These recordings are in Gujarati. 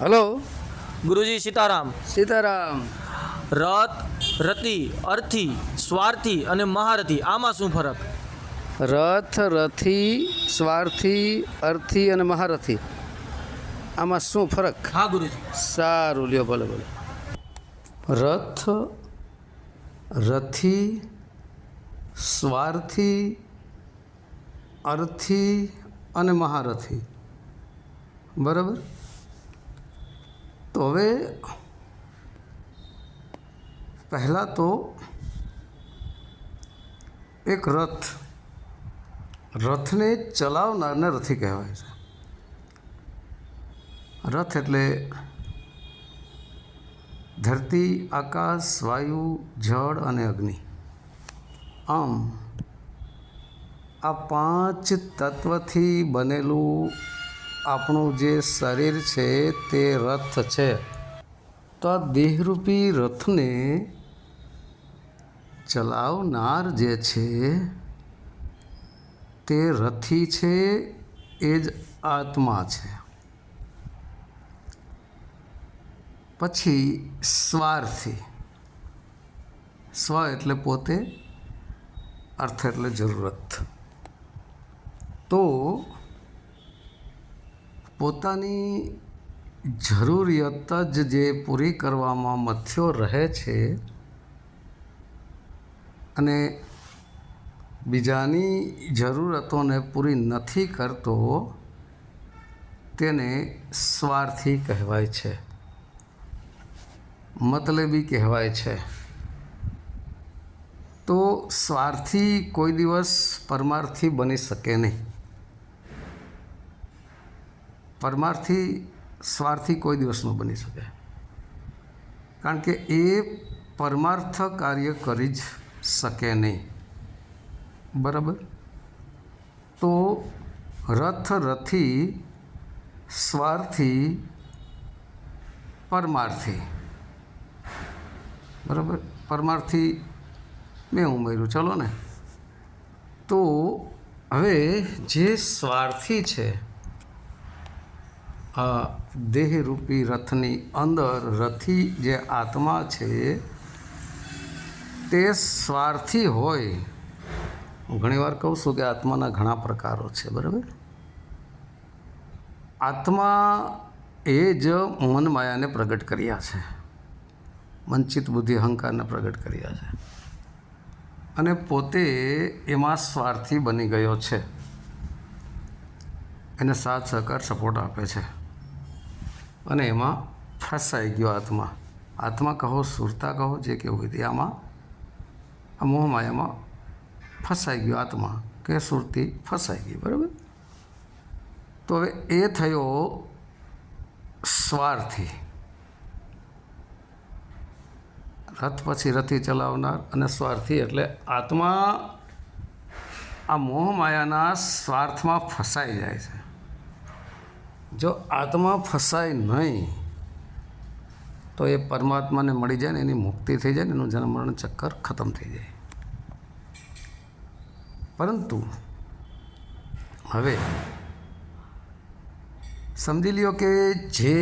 હલો ગુરુજી સીતારામ. સીતારામ. રથ રતિ અર્થી સ્વાર્થી અને મહારથી આમાં શું ફરક? રથ રથી સ્વાર્થી અર્થી અને મહારથી. આમાં શું ફરક? હા ગુરુજી. સારું લ્યો ભલે ભલે. રથ રથી સ્વાર્થી અર્થી અને મહારથી. બરાબર? તો હવે પહેલાં તો એક રથ, રથને ચલાવનારને રથી કહેવાય છે. રથ એટલે ધરતી, આકાશ, વાયુ, જળ અને અગ્નિ. આમ આ પાંચ તત્વથી બનેલું આપણું જે શરીર છે તે રથ છે. તો આ દેહરૂપી રથને ચલાવનાર જે છે, તે રથી છે, એ જ આત્મા છે. પછી સ્વાર્થી. સ્વ એટલે પોતે, અર્થ એટલે જરૂરત. તો પોતાની જરૂરિયાત જ જે પૂરી કરવામાં મથ્યો રહે છે અને બીજાની જરૂરતોને પૂરી નથી કરતો, તેને સ્વાર્થી કહેવાય છે. મતલબી કહેવાય છે. તો સ્વાર્થી કોઈ દિવસ પરમાર્થી બની શકે નહીં. પરમાર્થી સ્વાર્થી કોઈ દિવસ ન બની શકે. કારણ કે એ પરમાર્થ કાર્ય કરી જ શકે નહીં. બરાબર? તો રથ રથી સ્વાર્થી પરમાર્થી. બરાબર? પરમાર્થી મેં ઉમેર્યું. ચલો ને. તો હવે જે સ્વાર્થી છે આ દેહરૂપી રથની અંદર રથી જે આત્મા છે, તે સ્વાર્થી હોય. હું ઘણીવાર કહું છું કે આત્માના ઘણા પ્રકારો છે, બરાબર? આત્મા એ જ મન માયાને પ્રગટ કર્યા છે. મનચિત બુદ્ધિ અહંકારને પ્રગટ કર્યા છે. અને પોતે એમાં સ્વાર્થી બની ગયો છે. એને સાથ સહકાર સપોર્ટ આપે છે. અને એમાં ફસાઈ ગયો આત્મા. આત્મા કહો, સુરતા કહો, જે કહેવું હોય તે આમાં, આ મોહમાયામાં ફસાઈ ગયો આત્મા, કે સુરતી ફસાઈ ગઈ, બરાબર? તો હવે એ થયો સ્વાર્થી. રથ પછી રથી ચલાવનાર અને સ્વાર્થી એટલે આત્મા આ મોહમાયાના સ્વાર્થમાં ફસાઈ જાય છે. જો આત્મા ફસાય નહીં, તો એ પરમાત્માને મળી જાય ને એની મુક્તિ થઈ જાય ને એનું જન્મ ચક્કર ખતમ થઈ જાય. પરંતુ હવે સમજી લ્યો કે જે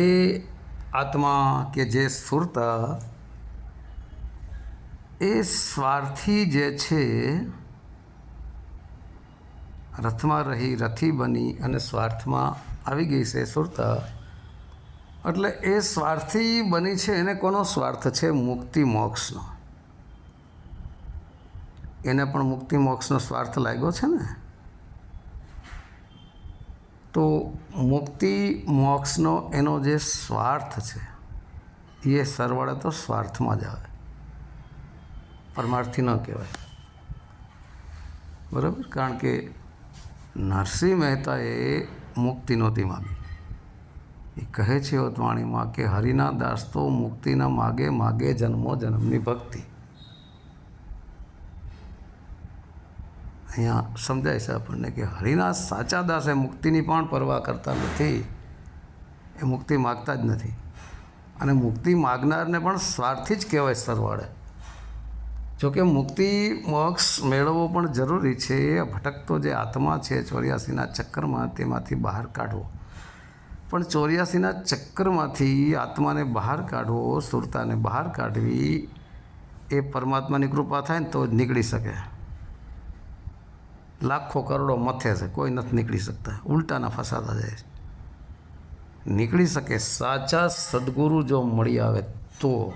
આત્મા કે જે સુરતા એ સ્વાર્થી જે છે, રથમાં રહી રથી બની અને સ્વાર્થમાં આવી ગઈ છે સુરત. એટલે એ સ્વાર્થી બની છે, એને કોનો સ્વાર્થ છે? મુક્તિ મોક્ષનો. એને પણ મુક્તિ મોક્ષનો સ્વાર્થ લાગ્યો છે ને? તો મુક્તિ મોક્ષનો એનો જે સ્વાર્થ છે, એ સરવાળે તો સ્વાર્થમાં જ આવે. પરમાર્થી ન કહેવાય. બરાબર? કારણ કે નરસિંહ મહેતાએ મુક્તિ નહોતી માગી. એ કહે છે ઓતવાણીમાં કે હરિના દાસ તો મુક્તિના માગે માગે જન્મો જન્મની ભક્તિ. અહીંયા સમજાય છે આપણને કે હરિના સાચા દાસે મુક્તિની પણ પરવા કરતા નથી. એ મુક્તિ માગતા જ નથી. અને મુક્તિ માગનારને પણ સ્વાર્થી જ કહેવાય સરવાળે. જોકે મુક્તિ મોક્ષ મેળવવો પણ જરૂરી છે. એ ભટકતો જે આત્મા છે ચોર્યાસીના ચક્કરમાં તેમાંથી બહાર કાઢવો. પણ ચોર્યાસીના ચક્કરમાંથી આત્માને બહાર કાઢવો, સુરતાને બહાર કાઢવી એ પરમાત્માની કૃપા થાય ને તો જ નીકળી શકે. લાખો કરોડો મથે છે, કોઈ નથી નીકળી શકતા. ઉલટાના ફસાતા જાય નીકળી શકે સાચા સદગુરુ જો મળી આવે તો.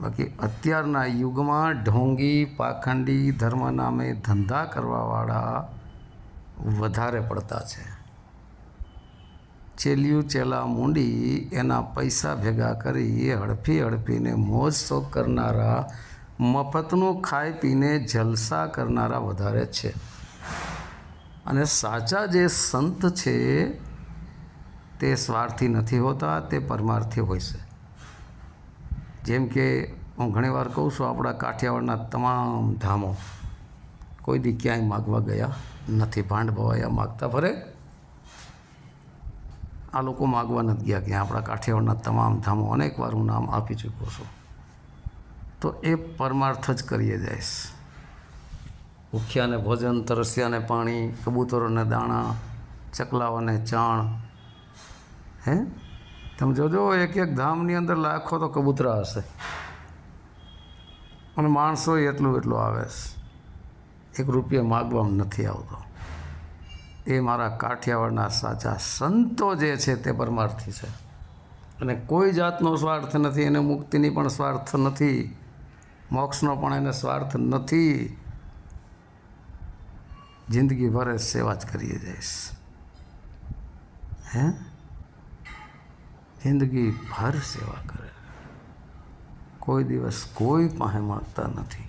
બાકી અત્યારના યુગમાં ઢોંગી, પાખંડી ધર્મ નામે ધંધા કરવાવાળા વધારે પડતા છે. ચેલિયું ચેલા મૂંડી એના પૈસા ભેગા કરી હડફી હડફીને મોજ શોખ કરનારા, મફતનું ખાઈ પીને જલસા કરનારા વધારે છે. અને સાચા જે સંત છે, તે સ્વાર્થી નથી હોતા, તે પરમાર્થી હોય છે. જેમ કે હું ઘણીવાર કહું છું, આપણા કાઠિયાવાડના તમામ ધામો કોઈ દી ક્યાંય માગવા ગયા નથી, ભાંડ ભવાયા માગતા ફરે. આ લોકો માગવા નથી ગયા ક્યાં આપણા કાઠિયાવાડના તમામ ધામો અનેક વાર હું નામ આપી ચૂક્યો છું. તો એ પરમાર્થ જ કરીએ જઈશ ભૂખ્યાને ભોજન, તરસ્યાને પાણી, કબૂતરોને દાણા, ચકલાઓને ચાણ, હે? તમે જોજો, એક એક ધામની અંદર લાખો તો કબૂતરા હશે. અને માણસો એટલું એટલું આવે છે. એક રૂપિયા માગવામાં નથી આવતો. એ મારા કાઠિયાવાડના સાચા સંતો જે છે તે પરમાર્થી છે. અને કોઈ જાતનો સ્વાર્થ નથી, એને મુક્તિની પણ સ્વાર્થ નથી, મોક્ષનો પણ એને સ્વાર્થ નથી. જિંદગી ભરે સેવા જ કરીએ જઈશ. હે? જિંદગી ભર સેવા કરે. કોઈ દિવસ કોઈ પાસે માગતા નથી.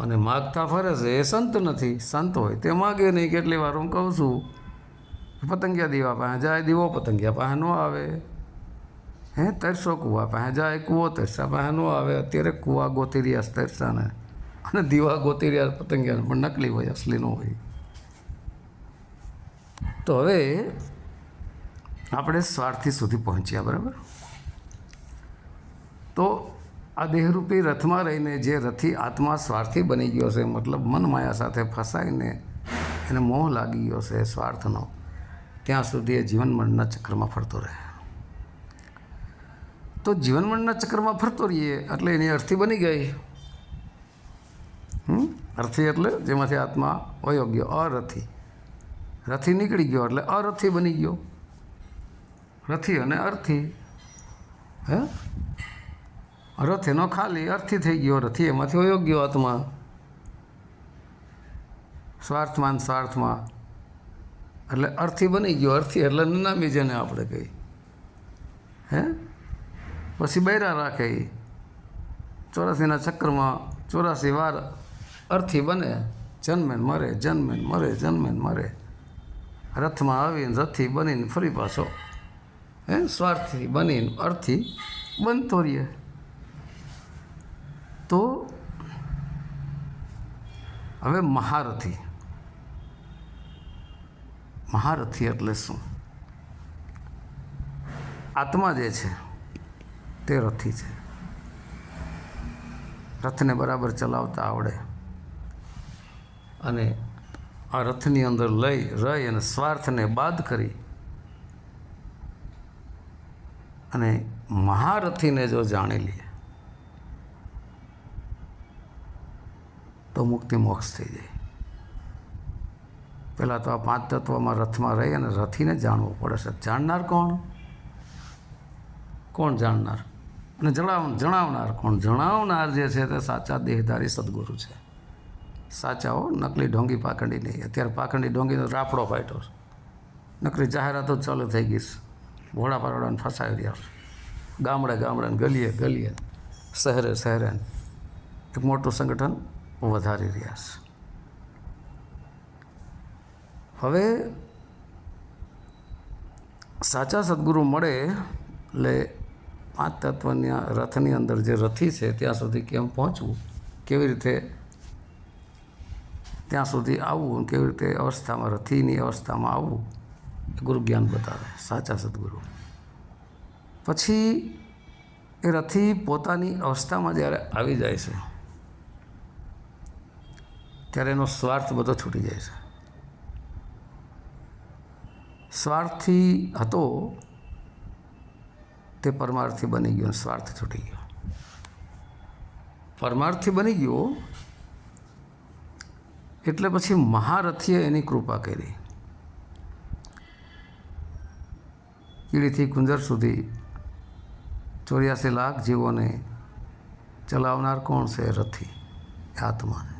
અને માગતા ફરે છે, એ સંત નથી, સંત હોય તે માગે નહીં. કેટલી વાર હું કહું છું, પતંગિયા દીવા પાસે જાય, દીવો પતંગિયા પાસે ન આવે. હે, તરસો કૂવા પાસે જાય, કૂવો તરસા પાસે ન આવે. અત્યારે કૂવા ગોતી રહ્યા છે તરસાને અને દીવા ગોતી રહ્યા પતંગિયાને પણ નકલી હોય, અસલી ન હોય. તો હવે આપણે સ્વાર્થી સુધી પહોંચ્યા, બરાબર? તો આ દેહરૂપી રથમાં રહીને જે રથી આત્મા સ્વાર્થી બની ગયો છે, મતલબ મન માયા સાથે ફસાઈને એને મોહ લાગી ગયો છે સ્વાર્થનો, ત્યાં સુધી એ જીવન મરણના ચક્રમાં ફરતો રહે. તો જીવન મરણના ચક્રમાં ફરતો રહીએ એટલે એની અર્થી બની ગઈ? અર્થી એટલે જેમાંથી આત્મા અયોગ્ય, અરથી. રથી નીકળી ગયો એટલે અરથી બની ગયો. રથી અને અર્થી. હે? રથ એનો ખાલી, અર્થી થઈ ગયો, રથી એમાંથી અયોગ્ય ગયો આત્મા. સ્વાર્થમાં સ્વાર્થમાં. એટલે અર્થી બની ગયો, અર્થી એટલે નનામી જેને આપણે કહી હે? પછી બૈરા રાખે. એ ચોરાસીના ચક્રમાં ચોરાસી વાર અર્થી બને. જન્મે મરે જન્મે મરે, જન્મે ને મરે. રથમાં આવીને રથી બનીને ફરી પાછો. હે, સ્વાર્થી બની અર્થી બનતો રહીએ તો હવે મહારથી. મહારથી એટલે શું? આત્મા જે છે, તે રથી છે. રથને બરાબર ચલાવતા આવડે. અને આ રથની અંદર લઈ, રહી અને સ્વાર્થને બાદ કરી અને મહારથીને જો જાણી લઈએ તો મુક્તિ મોક્ષ થઈ જાય. પહેલાં તો આ પાંચ તત્વમાં રથમાં રહી અને રથીને જાણવું પડે છે. જાણનાર કોણ? કોણ જાણનાર? અને જણાવ, જણાવનાર કોણ? જણાવનાર જે છે તે સાચા દેહધારી સદગુરુ છે. સાચા હો, નકલી ઢોંગી પાખંડી નહીં. અત્યારે પાખંડી ઢોંગીનો રાફડો ફાટ્યો નકલી જાહેરાતો ચાલુ થઈ ગઈ છે. ઘોડા પારવાડાને ફસાવી રહ્યા. છે ગામડે ગામડાને ગલીએ ગલીએ શહેરે શહેરે એક મોટું સંગઠન વધારી રહ્યા છે. હવે સાચા સદગુરુ મળે એટલે પાંચ તત્વની રથની અંદર જે રથી છે ત્યાં સુધી કેમ પહોંચવું? કેવી રીતે ત્યાં સુધી આવવું? કેવી રીતે અવસ્થામાં રથીની અવસ્થામાં આવવું? ગુરુ જ્ઞાન બતાવે, સાચા સદગુરુ. પછી એ રથી પોતાની અવસ્થામાં જ્યારે આવી જાય છે, ત્યારે એનો સ્વાર્થ બધો છૂટી જાય છે. સ્વાર્થી હતો, તે પરમાર્થી બની ગયો સ્વાર્થ છૂટી ગયો. પરમાર્થી બની ગયો એટલે પછી મહારથીએ એની કૃપા કરી. કીડીથી કુંજર સુધી ચોર્યાસી લાખ જીવોને ચલાવનાર કોણ છે રથી? આત્માને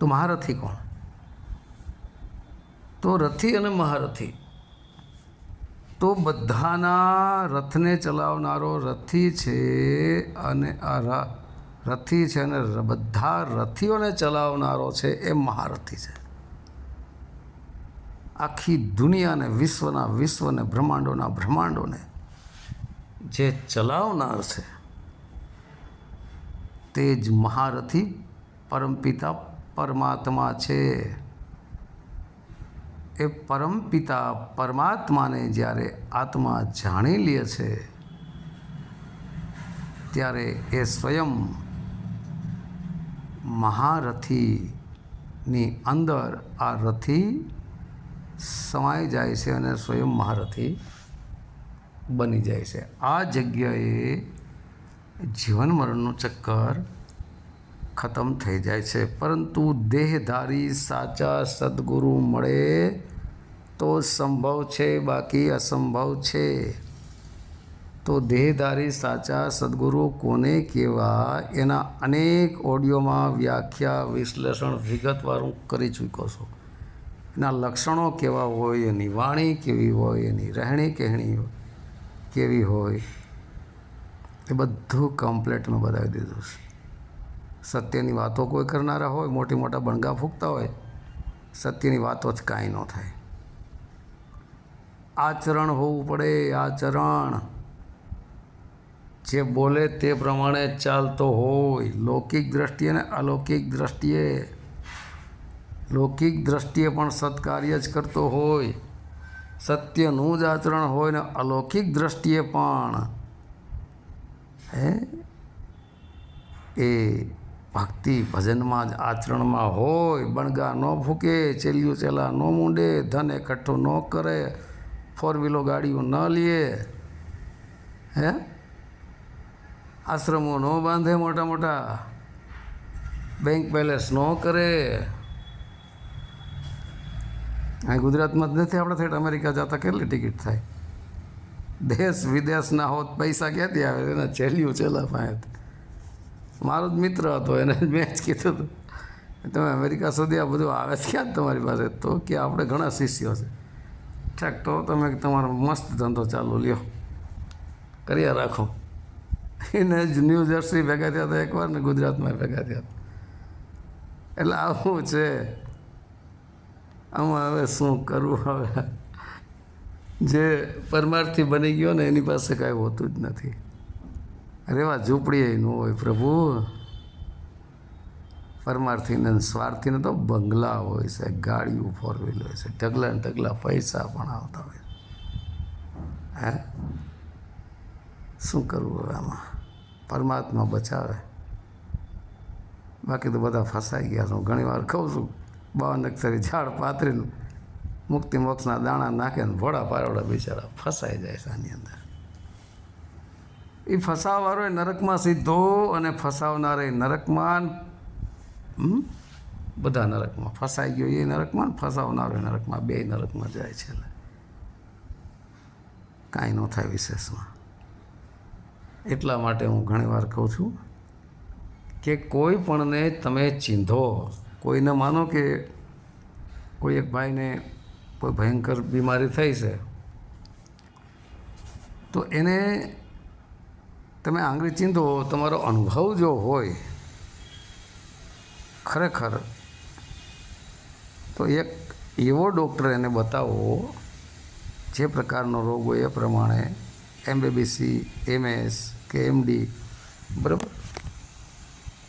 તો મહારથી કોણ? તો રથી અને મહારથી. તો બધાના રથને ચલાવનારો રથી છે અને આ રથી છે અને બધા રથીઓને ચલાવનારો છે એ મહારથી છે. આખી દુનિયાને વિશ્વના વિશ્વને બ્રહ્માંડોના બ્રહ્માંડોને જે ચલાવનાર છે, તે જ મહારથી પરમપિતા પરમાત્મા છે. એ પરમપિતા પરમાત્માને જ્યારે આત્મા જાણી લે છે, ત્યારે એ સ્વયં મહારથીની અંદર આ રથી સમાઈ જાય છે અને સ્વયં મહારથી બની જાય છે. આ જગ્યાએ જીવન મરણનું ચક્કર ખતમ થઈ જાય છે. પરંતુ દેહધારી સાચા સદગુરુ મળે તો સંભવ છે, બાકી અસંભવ છે. તો દેહધારી સાચા સદગુરુ કોને કહેવા એના અનેક ઓડિયોમાં વ્યાખ્યા, વિશ્લેષણ વિગતવાર હું કરી ચૂક્યો છું. એના લક્ષણો કેવા હોય, એની વાણી કેવી હોય, એની રહેણી કહેણી કેવી હોય, એ બધું કમ્પ્લેટ મેં બતાવી દીધું છે. સત્યની વાતો કોઈ કરનારા હોય, મોટી મોટા બણગા ફૂંકતા હોય, સત્યની વાતો જ કાંઈ ન થાય. આચરણ હોવું પડે આચરણ. જે બોલે તે પ્રમાણે ચાલતો હોય, લૌકિક દ્રષ્ટિએ ને અલૌકિક દ્રષ્ટિએ. લૌકિક દ્રષ્ટિએ પણ સત્કાર્ય જ કરતો હોય. સત્યનું જ આચરણ હોય ને અલૌકિક દ્રષ્ટિએ પણ. હે? એ ભક્તિ ભજનમાં જ આચરણમાં હોય. બણગા ન ફૂકે ચેલિયું ચેલા ન મૂંડે, ધન એકઠું ન કરે ફોર વ્હીલો ગાડીઓ ન લે. હે? આશ્રમો ન બાંધે મોટા મોટા. બેંક બેલેન્સ ન કરે. અહીં ગુજરાતમાં જ નથી, આપણે થયેટ અમેરિકા જતા કેટલી ટિકિટ થાય? દેશ વિદેશના હોત, પૈસા ક્યાંથી આવે? એના છેલ્યું છેલ્લા પાંચ મારો જ મિત્ર હતો, એને મેં જ કીધું હતું. તમે અમેરિકા સુધી આ બધું આવે છે ક્યાં તમારી પાસે? તો કે આપણે ઘણા શિષ્યો છે. ઠેક, તો તમે તમારો મસ્ત ધંધો ચાલુ લ્યો. કર્યા રાખો. એને જ ન્યૂ જર્સી ભેગા થયા હતા એકવાર ને ગુજરાતમાં ભેગા થયા હતા. એટલે આવું છે. આમાં હવે શું કરવું હવે? જે પરમાર્થી બની ગયો ને એની પાસે કાંઈ હોતું જ નથી. રેવા ઝૂંપડીએ ન હોય પ્રભુ. પરમાર્થીને સ્વાર્થીને તો બંગલા હોય છે, ગાડીઓ ફોર વ્હીલ હોય છે, ઢગલા ને ઢગલા પૈસા પણ આવતા હોય હે? શું કરવું હવે આમાં? પરમાત્મા બચાવે. બાકી તો બધા ફસાઈ ગયા છું ઘણી વાર કહું છું. બાવન અક્ષરી ઝાડ પાથરીને મુક્તિ મોક્ષના દાણા નાખે ને ભોળા પારોડા બિચારા ફસાઈ જાય છે આની અંદર. એ ફસાવવાળો નરકમાં સીધો અને ફસાવનાર નરકમાં? બધા નરકમાં ફસાઈ ગયો એ નરકમાં ફસાવનારો નરકમાં, બે નરકમાં જાય છે કાંઈ ન થાય વિશેષમાં. એટલા માટે હું ઘણીવાર કહું છું કે કોઈ પણને તમે ચીંધો કોઈને માનો કે કોઈ એક ભાઈને કોઈ ભયંકર બીમારી થઈ છે. તો એને તમે આંગળી ચીંધો, તમારો અનુભવ જો હોય ખરેખર, તો એક એવો ડૉક્ટર એને બતાવો જે પ્રકારનો રોગ હોય એ પ્રમાણે એમબીબીસી, એમએસ કે એમડી બરાબર?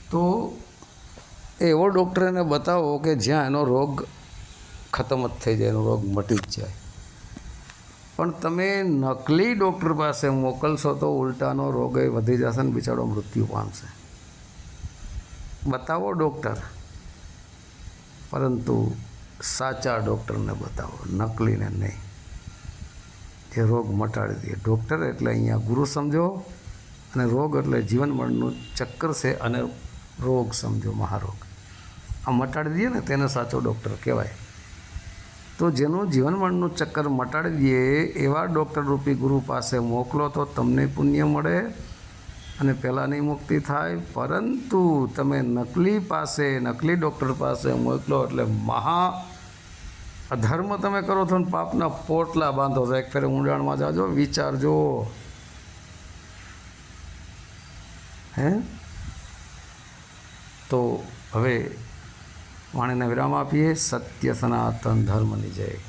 તો એવો ડૉક્ટર એને બતાવો કે જ્યાં એનો રોગ ખતમ જ થઈ જાય, એનો રોગ મટી જ જાય. પણ તમે નકલી ડૉક્ટર પાસે મોકલશો તો ઉલટાનો રોગ એ વધી જશે ને બિચારો મૃત્યુ પામશે. બતાવો ડૉક્ટર. પરંતુ સાચા ડૉક્ટરને બતાવો, નકલીને નહીં. જે રોગ મટાડી દે. ડૉક્ટર એટલે અહીંયા ગુરુ સમજો અને રોગ એટલે જીવન મરણનું ચક્કર છે અને રોગ સમજો, મહારોગ. આ મટાડી દઈએ ને તેને સાચો ડૉક્ટર કહેવાય. તો જેનું જીવનમરણનું ચક્કર મટાડી દઈએ, એવા ડૉક્ટર રૂપી ગુરુ પાસે મોકલો તો તમને પુણ્ય મળે અને પહેલાંની મુક્તિ થાય. પરંતુ તમે નકલી પાસે, નકલી ડૉક્ટર પાસે મોકલો એટલે મહા અધર્મ તમે કરો છો ને પાપના પોટલા બાંધો છો. એક ફેરે ઊંડાણમાં જાજો, વિચારજો. હે? તો હવે વાણીને વિરામ આપીએ. સત્ય સનાતન ધર્મની જય.